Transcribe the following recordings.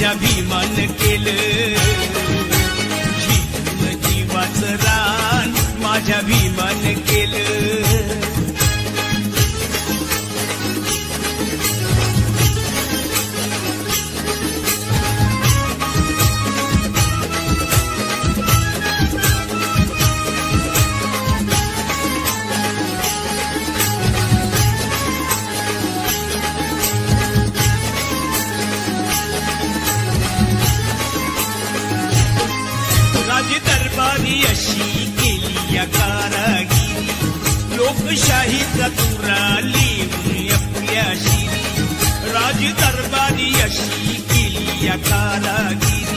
माझ्या भीमान केलं लोकशाहीचा तुराली आपल्या शिरी राजदरबारी अशी केली या कारागिरी.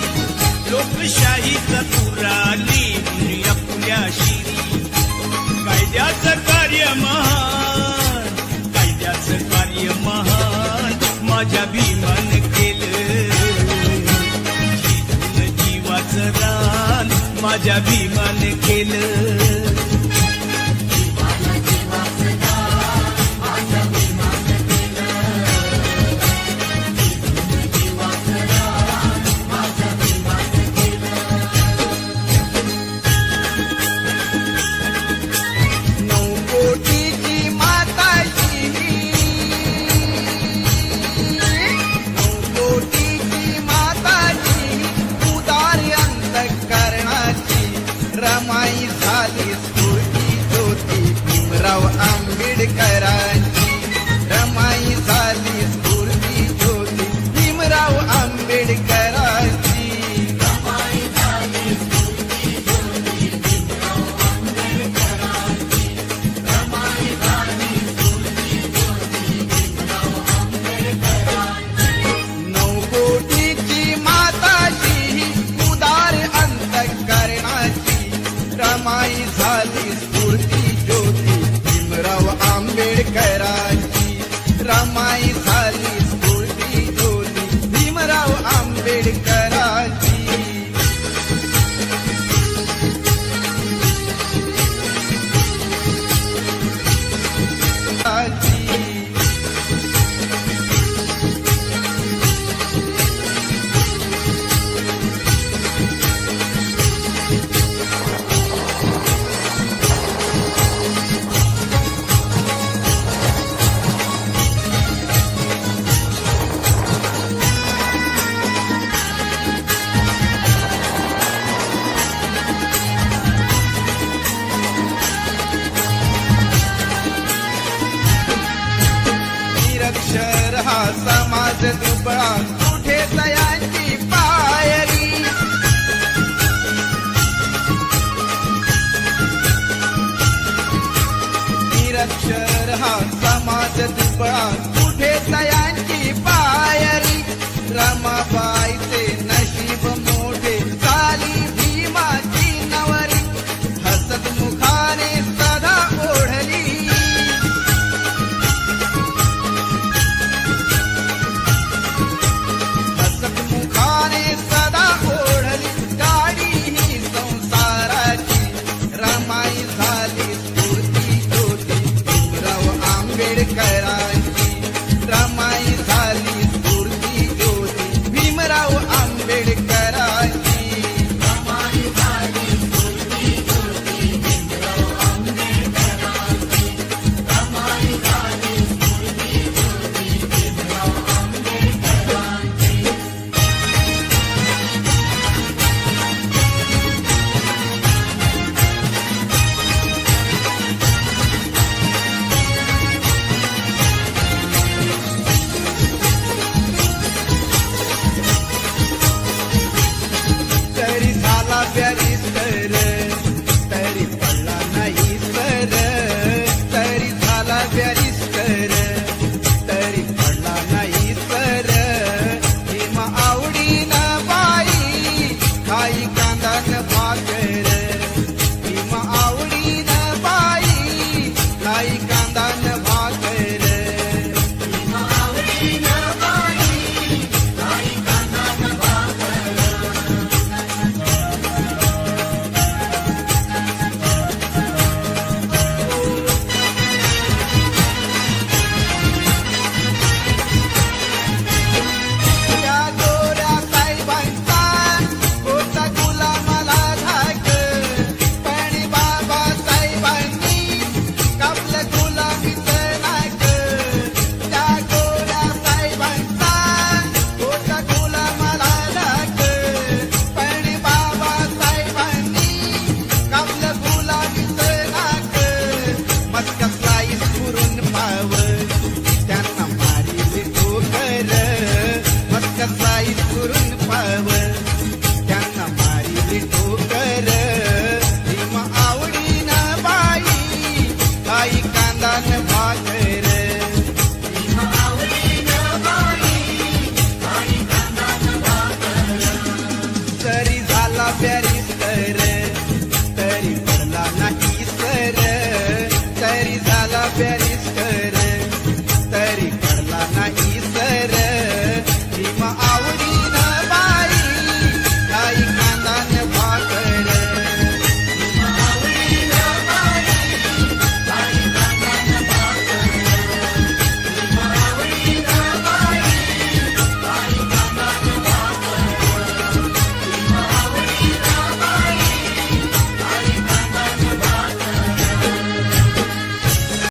लोकशाहीचा तुराली आपल्या शिरी कायद्याचं कार्य महान कायद्याचं कार्य महान माझ्या भीमान केलं. जीवाचं रान माझ्या भीमान केलं.